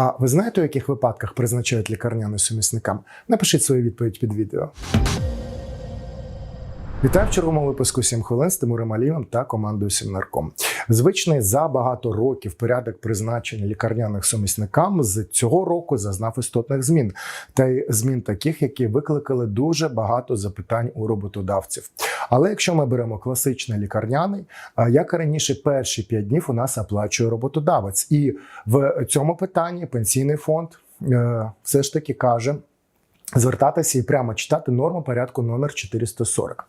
А ви знаєте, у яких випадках призначають лікарняни сумісникам? Напишіть свою відповідь під відео. Вітаю в черговому випуску «7 хвилин з Тимуром Алієвим та командою Сімнарком. Звичний за багато років порядок призначення лікарняних сумісникам з цього року зазнав істотних змін, та й змін таких, які викликали дуже багато запитань у роботодавців. Але якщо ми беремо класичний лікарняний, як і раніше, перші 5 днів у нас оплачує роботодавець, і в цьому питанні пенсійний фонд е, все ж таки каже звертатися і прямо читати норму порядку номер 440.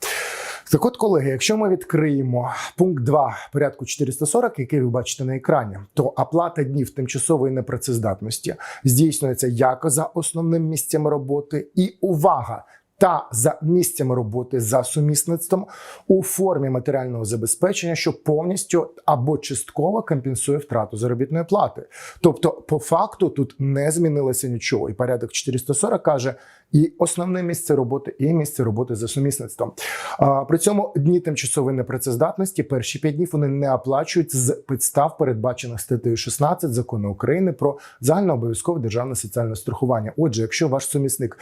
Так от, колеги, якщо ми відкриємо пункт 2 порядку 440, який ви бачите на екрані, то оплата днів тимчасової непрацездатності здійснюється як за основним місцем роботи, і увага. Та за місцями роботи за сумісництвом у формі матеріального забезпечення, що повністю або частково компенсує втрату заробітної плати. Тобто, по факту тут не змінилося нічого. І порядок 440 каже і основне місце роботи, і місце роботи за сумісництвом. А, при цьому дні тимчасової непрацездатності перші п'ять днів вони не оплачують з підстав, передбачених статтею 16 закону України про загальнообов'язкове державне соціальне страхування. Отже, якщо ваш сумісник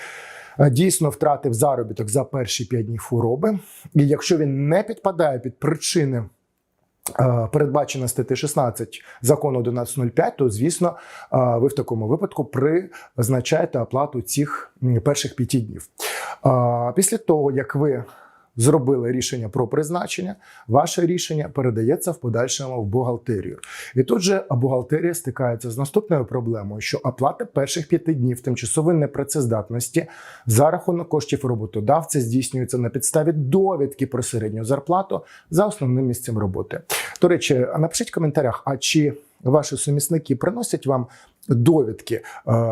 е, дійсно втратив заробіток за перші п'ять днів хвороби, і якщо він не підпадає під причини. Е, Передбачена статті 16 закону 11.05, то звісно, е, ви в такому випадку призначаєте оплату цих перших п'яти днів. Е, Після того, як ви зробили рішення про призначення, ваше рішення передається в подальшому в бухгалтерію. І тут же бухгалтерія стикається з наступною проблемою, що оплата перших п'яти днів тимчасової непрацездатності за рахунок коштів роботодавця здійснюється на підставі довідки про середню зарплату за основним місцем роботи. До речі, напишіть в коментарях, а чи ваші сумісники приносять вам довідки е,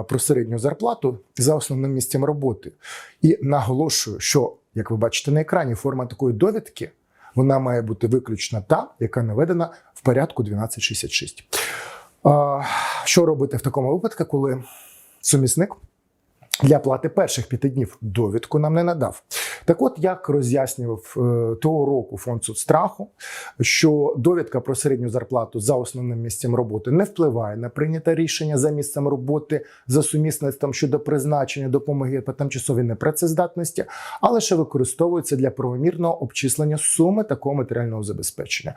про середню зарплату за основним місцем роботи? І наголошую, що як ви бачите на екрані, форма такої довідки вона має бути виключно та, яка наведена в порядку 1266. А, Що робити в такому випадку, коли сумісник для плати перших п'яти днів довідку нам не надав? Так от, як роз'яснював е, того року фонд соцстраху, що довідка про середню зарплату за основним місцем роботи не впливає на прийняте рішення за місцем роботи за сумісництвом щодо призначення допомоги по тимчасовій непрацездатності, а лише використовується для правомірного обчислення суми такого матеріального забезпечення.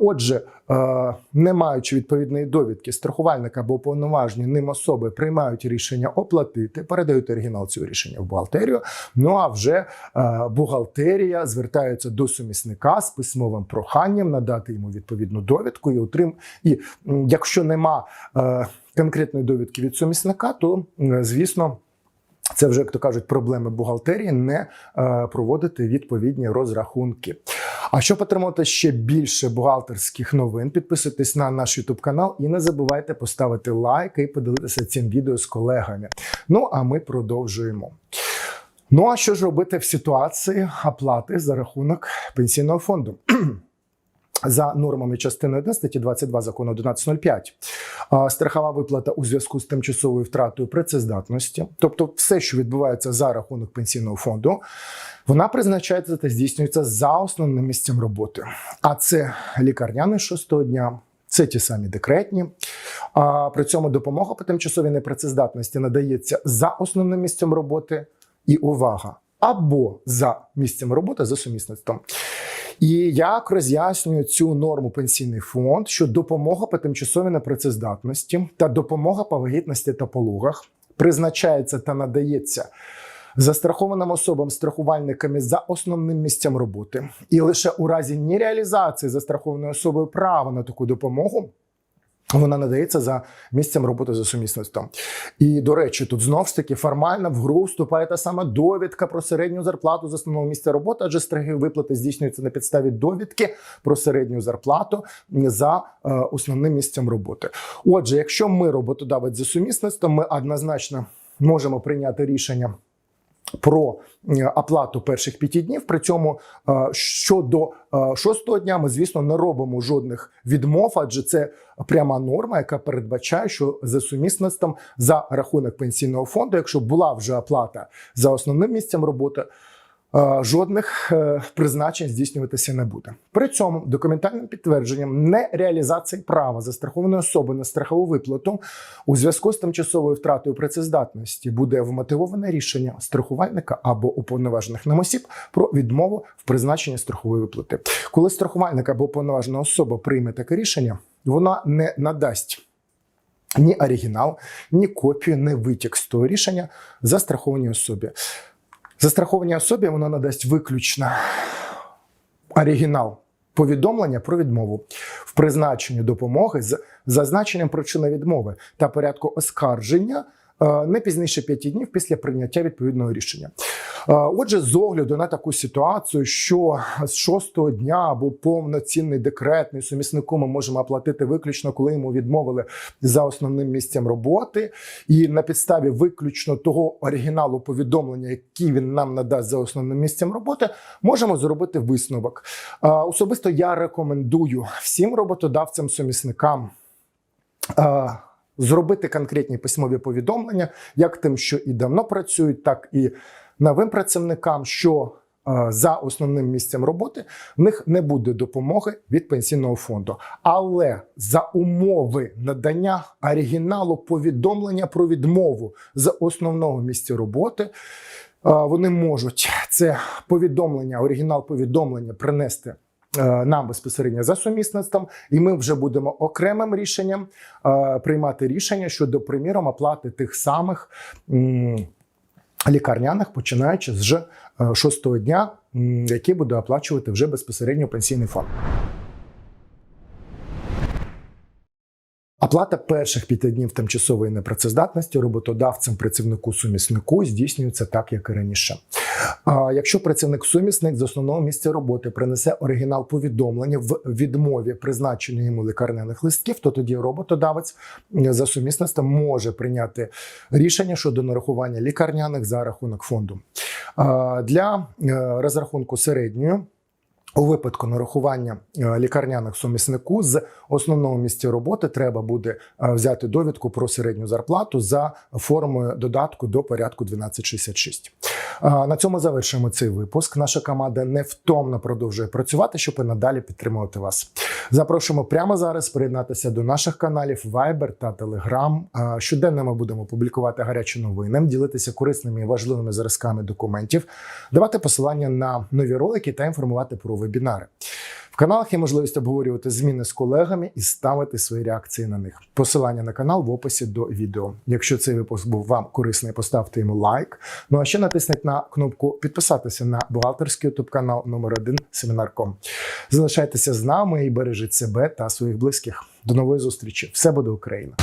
Отже, е, не маючи відповідної довідки, страхувальник або уповноважені ним особи приймають рішення оплатити, передають оригінал цього рішення в бухгалтерію. Ну а вже бухгалтерія звертається до сумісника з письмовим проханням надати йому відповідну довідку і отрим. І якщо нема е, конкретної довідки від сумісника, то звісно. Це вже, як то кажуть, проблеми бухгалтерії не е, проводити відповідні розрахунки. А щоб отримати ще більше бухгалтерських новин, підписуйтесь на наш YouTube канал і не забувайте поставити лайк і поділитися цим відео з колегами. Ну а ми продовжуємо. Ну а що ж робити в ситуації оплати за рахунок пенсійного фонду? За нормами частини 1 статті 22 закону 1105, страхова виплата у зв'язку з тимчасовою втратою працездатності, тобто все, що відбувається за рахунок пенсійного фонду, вона призначається та здійснюється за основним місцем роботи. А це лікарняний шостого дня, це ті самі декретні. При цьому допомога по тимчасовій непрацездатності надається за основним місцем роботи і увага або за місцем роботи за сумісництвом. І як роз'яснює цю норму пенсійний фонд, що допомога по тимчасовій непрацездатності та допомога по вагітності та пологах призначається та надається застрахованим особам страхувальниками за основним місцем роботи, і лише у разі нереалізації застрахованою особою права на таку допомогу. Вона надається за місцем роботи за сумісництвом. І до речі, тут знов ж таки формально в гру вступає та сама довідка про середню зарплату з основного місця роботи, адже страхові виплати здійснюються на підставі довідки про середню зарплату за е, основним місцем роботи. Отже, якщо ми роботодавець за сумісництвом, ми однозначно можемо прийняти рішення. Про е, оплату перших п'яти днів. При цьому е, щодо е, шостого дня ми, звісно, не робимо жодних відмов, адже це пряма норма, яка передбачає, що за сумісництвом за рахунок пенсійного фонду, якщо була вже оплата за основним місцем роботи, жодних е, призначень здійснюватися не буде. При цьому документальним підтвердженням нереалізації права застрахованої особи на страхову виплату у зв'язку з тимчасовою втратою працездатності буде вмотивоване рішення страхувальника або уповноважених ним осіб про відмову в призначенні страхової виплати. Коли страхувальник або уповноважена особа прийме таке рішення, вона не надасть. Ні оригінал, ні копію, ні витік з того рішення застрахованій особі. Застрахованій особі вона надасть виключно оригінал повідомлення про відмову в призначенні допомоги з зазначенням причини відмови та порядку оскарження не пізніше п'яти днів після прийняття відповідного рішення. Е, Отже, з огляду на таку ситуацію, що з шостого дня або повноцінний декретний суміснику ми можемо оплатити виключно, коли йому відмовили за основним місцем роботи, і на підставі виключно того оригіналу повідомлення, який він нам надасть за основним місцем роботи, можемо зробити висновок. Е, Особисто я рекомендую всім роботодавцям-сумісникам. е, Зробити конкретні письмові повідомлення, як тим, що і давно працюють, так і новим працівникам, що е, за основним місцем роботи в них не буде допомоги від пенсійного фонду. Але за умови надання оригіналу повідомлення про відмову з основного місця роботи. е, Вони можуть це повідомлення, оригінал повідомлення принести нам безпосередньо за сумісництвом, і ми вже будемо окремим рішенням е, приймати рішення щодо, приміром, оплати тих самих. лікарняних, починаючи з е, шостого дня, які буде оплачувати вже безпосередньо пенсійний фонд. Оплата перших п'яти днів тимчасової непрацездатності роботодавцем працівнику суміснику здійснюється так, як і раніше. Якщо працівник-сумісник з основного місця роботи принесе оригінал повідомлення в відмові призначення йому лікарняних листків, то тоді роботодавець е, за сумісництвом може прийняти рішення щодо нарахування лікарняних за рахунок фонду. Для е, розрахунку середньої у випадку нарахування е, лікарняних суміснику з основного місця роботи треба буде е, взяти довідку про середню зарплату за формою додатку до порядку 1266. Е, На цьому завершуємо цей випуск. Наша команда невтомно продовжує працювати, щоб і надалі підтримувати вас. Запрошуємо прямо зараз приєднатися до наших каналів Viber та Telegram. Щоденно ми будемо публікувати гарячі новини, ділитися корисними і важливими зразками документів, давати посилання на нові ролики та інформувати про вебінари. В каналах є можливість обговорювати зміни з колегами і ставити свої реакції на них. Посилання на канал в описі до відео. Якщо цей випуск був вам корисний, поставте йому лайк. Ну а ще натисніть на кнопку підписатися на бухгалтерський ютуб канал номер 1 Семінарком. Залишайтеся з нами і бережіть себе та своїх близьких. До нової зустрічі! Все буде Україна!